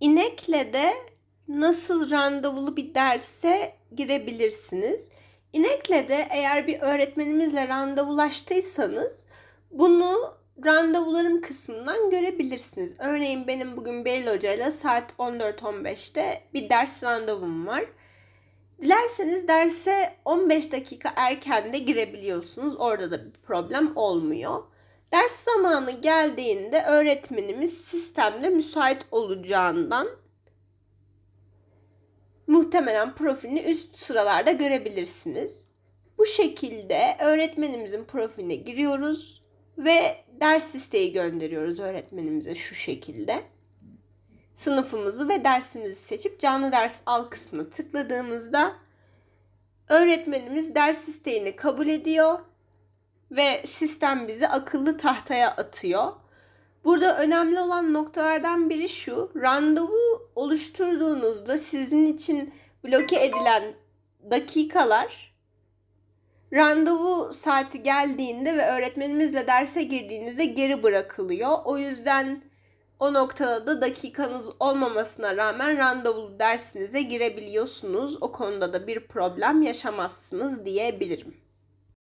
İnekle de nasıl randevulu bir derse girebilirsiniz. İnekle de eğer bir öğretmenimizle randevulaştıysanız bunu randevularım kısmından görebilirsiniz. Örneğin benim bugün Beril Hoca ile saat 14.15'te bir ders randevum var. Dilerseniz derse 15 dakika erken de girebiliyorsunuz. Orada da bir problem olmuyor. Ders zamanı geldiğinde öğretmenimiz sistemde müsait olacağından muhtemelen profilini üst sıralarda görebilirsiniz. Bu şekilde öğretmenimizin profiline giriyoruz ve ders isteği gönderiyoruz öğretmenimize şu şekilde. Sınıfımızı ve dersimizi seçip canlı ders al kısmına tıkladığımızda öğretmenimiz ders isteğini kabul ediyor ve sistem bizi akıllı tahtaya atıyor. Burada önemli olan noktalardan biri şu. Randevu oluşturduğunuzda sizin için bloke edilen dakikalar randevu saati geldiğinde ve öğretmenimizle derse girdiğinizde geri bırakılıyor. O yüzden o noktada da dakikanız olmamasına rağmen randevulu dersinize girebiliyorsunuz. O konuda da bir problem yaşamazsınız diyebilirim.